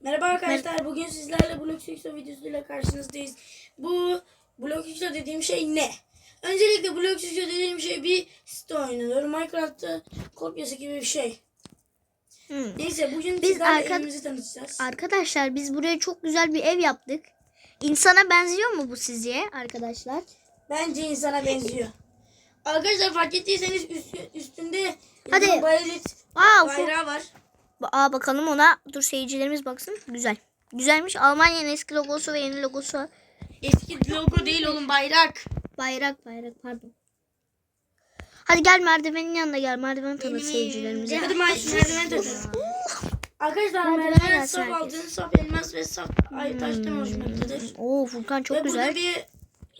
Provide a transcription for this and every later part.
Merhaba arkadaşlar. Bugün sizlerle Blok Fixo videosuyla karşınızdayız. Bu Blok Fixo dediğim şey ne? Öncelikle Blok Fixo dediğim şey bir site oyunudur. Minecraft'ta kopyası gibi bir şey. Hmm. Neyse bugün Biz arka- evimizi tanıtacağız. Arkadaşlar biz buraya çok güzel bir ev yaptık. İnsana benziyor mu bu sizce arkadaşlar? Bence insana benziyor. Arkadaşlar fark ettiyseniz üstü- üstünde Hadi. Aa, fu- bayrağı var. Aa bakalım ona. Dur seyircilerimiz baksın. Güzel. Güzelmiş. Almanya'nın eski logosu ve yeni logosu. Eski logo değil oğlum bayrak. Bayrak bayrak pardon. Hadi gel merdivenin yanına gel. Merdiven tanıt seyircilerimize. Hadi merdiven taşıyalım. Arkadaşlar Merdiven saf herkes. altın, saf elmas ve saf ay taştan oluşmaktadır. Oo Furkan çok Ve güzel. burada bir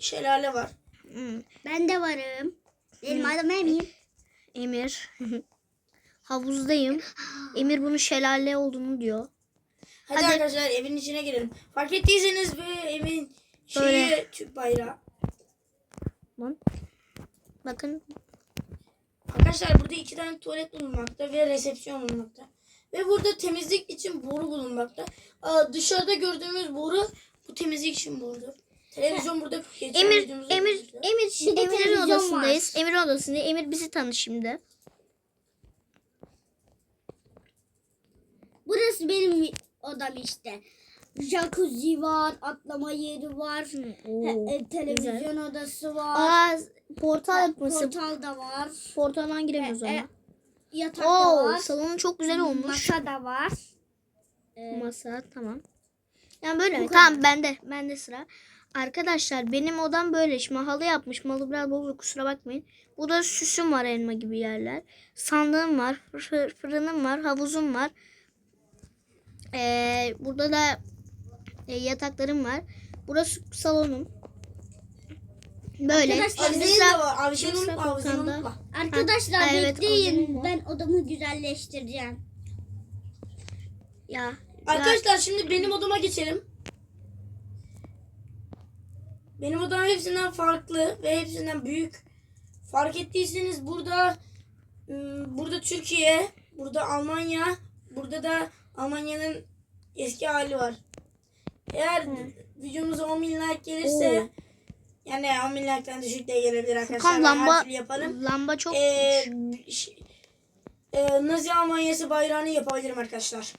şelale var. Hmm. Ben de varım. Benim adım Emin. Emir. Havuzdayım. Emir bunun şelale olduğunu diyor. Hadi, Hadi. arkadaşlar evin içine girelim. Fark ettiyseniz ve evin şeyi Böyle. Türk bayrağı. Lan. Bakın Arkadaşlar burada iki tane tuvalet bulunmakta ve resepsiyon bulunmakta. Ve burada temizlik için boru bulunmakta. Aa, dışarıda gördüğümüz boru bu temizlik için borudur. Televizyon burada geçen Emir Emir. Emir de Emir'in odasındayız. var. Emir odasında. Emir bizi tanı şimdi. Burası benim odam işte. Jacuzzi var, atlama yeri var. he- e, televizyon odası var. Aa portal yapması. Portal da var. Portaldan giremiyoruz E, e, ama. Yatak da Oo var. salonu çok güzel olmuş. Masa da var. E, Masa tamam. Yani böyle mi? Bu. Tamam bende. Bende sıra. Arkadaşlar benim odam böyle. Şimdi halı yapmış. Halı biraz bozuk kusura bakmayın. Burada süsüm var elma gibi yerler. Sandığım var. fır- fırınım var. Havuzum var. Ee, burada da e, yataklarım var. Burası salonum. Böyle. Arkadaşlar, var. Sıra unutma. Arkadaşlar Ha, evet, bekleyin. odam var. Ben odamı güzelleştireceğim. Ya, ya Arkadaşlar şimdi benim odama geçelim. Benim odam hepsinden farklı ve hepsinden büyük. Fark ettiyseniz burada ım, burada Türkiye, burada Almanya, burada da Almanya'nın eski hali var. Eğer videomuza 10 bin like gelirse Oo. yani 10 bin like'tan düşük de gelebilir arkadaşlar. Furkan lamba her türlü yaparım. lamba çok Ee, e, Nazi Almanyası bayrağını yapabilirim arkadaşlar.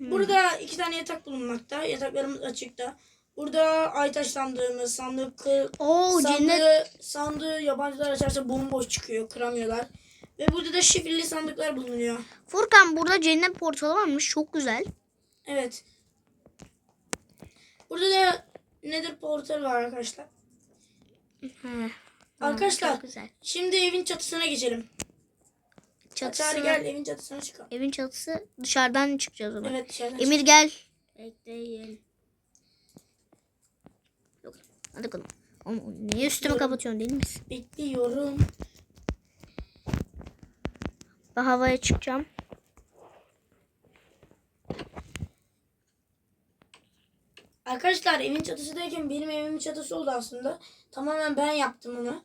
Burada iki tane yatak bulunmakta. Yataklarımız açıkta. Burada aytaş sandığımız, sandık Oo sandığı, cennet sandığı yabancılar açarsa bomboş çıkıyor, kıramıyorlar. Ve burada da şifreli sandıklar bulunuyor. Furkan burada cennet portalı varmış. Çok güzel. Evet. Burada da Nether Portal var arkadaşlar. He. Arkadaşlar Çok güzel. şimdi evin çatısına geçelim. Çatısı. Çağrı gel evin çatısına çıkalım. Evin çatısı dışarıdan çıkacağız ona. Evet dışarıdan Emir gel. Bekleyin. Hadi bakalım. Oğlum, niye üstümü kapatıyorsun değil misin? Bekliyorum. Ben havaya çıkacağım. Arkadaşlar evin çatısındayken benim evimin çatısı oldu aslında. Tamamen ben yaptım onu.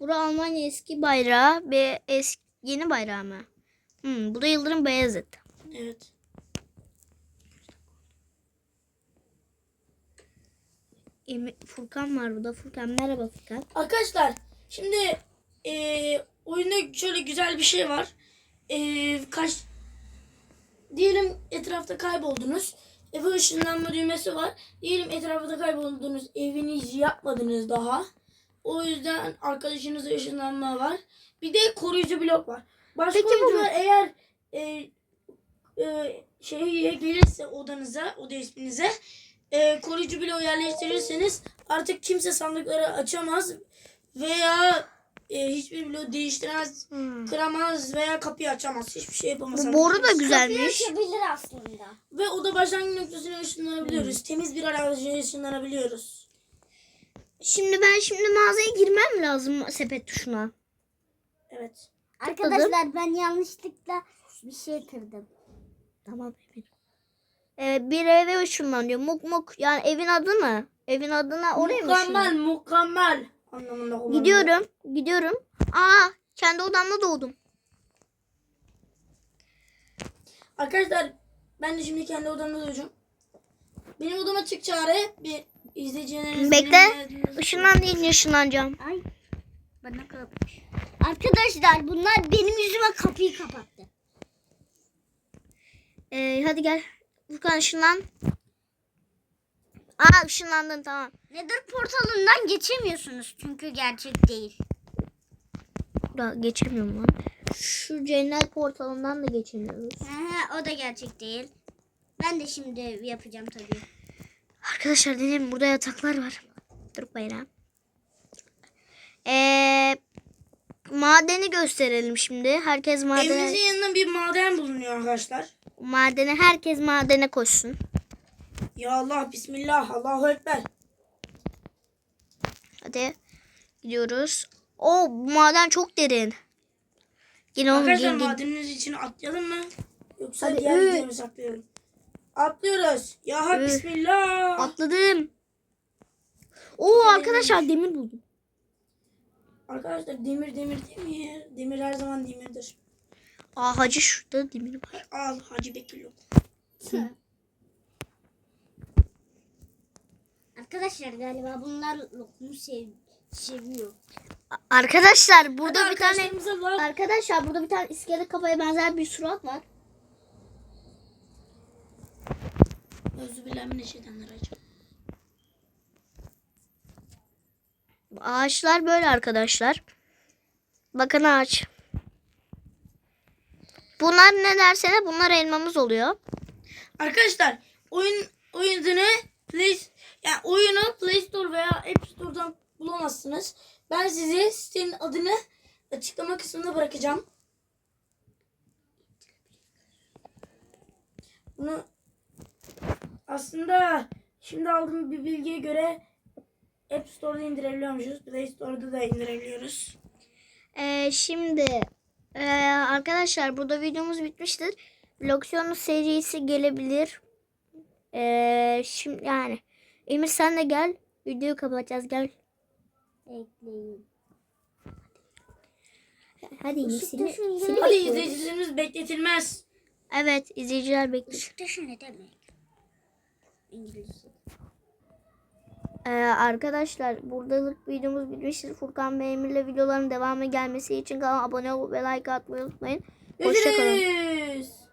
Bura Almanya eski bayrağı ve eski yeni bayrağı mı? Hmm, bu da Yıldırım Beyazıt. Evet. Furkan var burada. Furkan merhaba Furkan. Arkadaşlar şimdi eee oyunda şöyle güzel bir şey var. Eee kaç diyelim etrafta kayboldunuz. Eve ışınlanma düğmesi var. Diyelim etrafta kayboldunuz. Evinizi yapmadınız daha. O yüzden arkadaşınıza ışınlanma var. Bir de koruyucu blok var. Başka Peki bu- eğer e, e, şeye gelirse odanıza, oda isminize e, koruyucu bloğu yerleştirirseniz artık kimse sandıkları açamaz veya e, hiçbir bloğu değiştiremez, Hmm. kıramaz veya kapıyı açamaz. Hiçbir şey yapamaz. Bu boru da Kapıyı güzelmiş. açabilir aslında. Ve oda başlangıç noktasına ışınlanabiliyoruz. Temiz bir araziye ışınlanabiliyoruz. Şimdi ben şimdi mağazaya girmem lazım sepet tuşuna. Evet. Arkadaşlar ben yanlışlıkla bir şey kırdım. Tamam Emir. Ee, bir eve ışınlanıyor. Muk muk. Yani evin adı mı? Evin adına oraya mı mükemmel, mükemmel anlamında kullanılıyor. Gidiyorum. Gidiyorum. Aa kendi odamda doğdum. Arkadaşlar Ben de şimdi kendi odamda duracağım. Benim odama çık çare. Bir izleyicileriniz Bekle. Işınlan deyince ışınlanacağım. Ay bana kapatmış. Arkadaşlar bunlar benim yüzüme kapıyı kapattı. Ee, hadi gel. Furkan ışınlan. Aa ışınlandın tamam. Nether portalından geçemiyorsunuz çünkü gerçek değil. Da geçemiyorum lan. Şu cennet portalından da geçemiyoruz. Aha, o da gerçek değil. Ben de şimdi yapacağım tabii. Arkadaşlar dedim burada yataklar var. Dur bayram. Ee, madeni gösterelim şimdi. Herkes madene, Evimizin yanında bir maden bulunuyor arkadaşlar. madene herkes madene koşsun. Ya Allah bismillah Allahu ekber. Hadi gidiyoruz. O maden çok derin. Yine oğlum Arkadaşlar gel, gel. madeniniz için atlayalım mı? Yoksa Hadi, diğer videomu saklayalım. Atlıyoruz. Ya Üç. bismillah. Atladım. Oo arkadaşlar demir buldum. Arkadaşlar demir demir demir. Demir her zaman demirdir. Aa hacı şurada demir var. Al Hacı Bekirlo. Arkadaşlar galiba bunlar lokumu sev seviyor. Arkadaşlar burada Hadi bir tane var. Arkadaşlar burada bir tane iskelet kafaya benzer bir surat var. Özübillahimineşşeytanirracim. Ağaçlar böyle arkadaşlar. Bakın ağaç. Bunlar ne dersene bunlar elmamız oluyor. Arkadaşlar oyun oyunu Play yani oyunu Play Store veya App Store'dan bulamazsınız. Ben size sitenin adını açıklama kısmına bırakacağım. Bunu aslında şimdi aldığım bir bilgiye göre App Store'da indirebiliyormuşuz. Play Store'da da indirebiliyoruz. Ee, şimdi ee, arkadaşlar burada videomuz bitmiştir. Loksiyonu serisi gelebilir. Ee, şimdi yani Emir sen de gel. Videoyu kapatacağız gel. Bekleyin. Hadi seni Hadi izleyicilerimiz bekletilmez. Evet izleyiciler bekliyor. Işık taşı ne demek? İngilizce. Ee, arkadaşlar buradalık videomuz bitmiştir. Furkan ve Emir'le videoların devamı gelmesi için kanala abone olup ve like atmayı unutmayın. Hoşçakalın.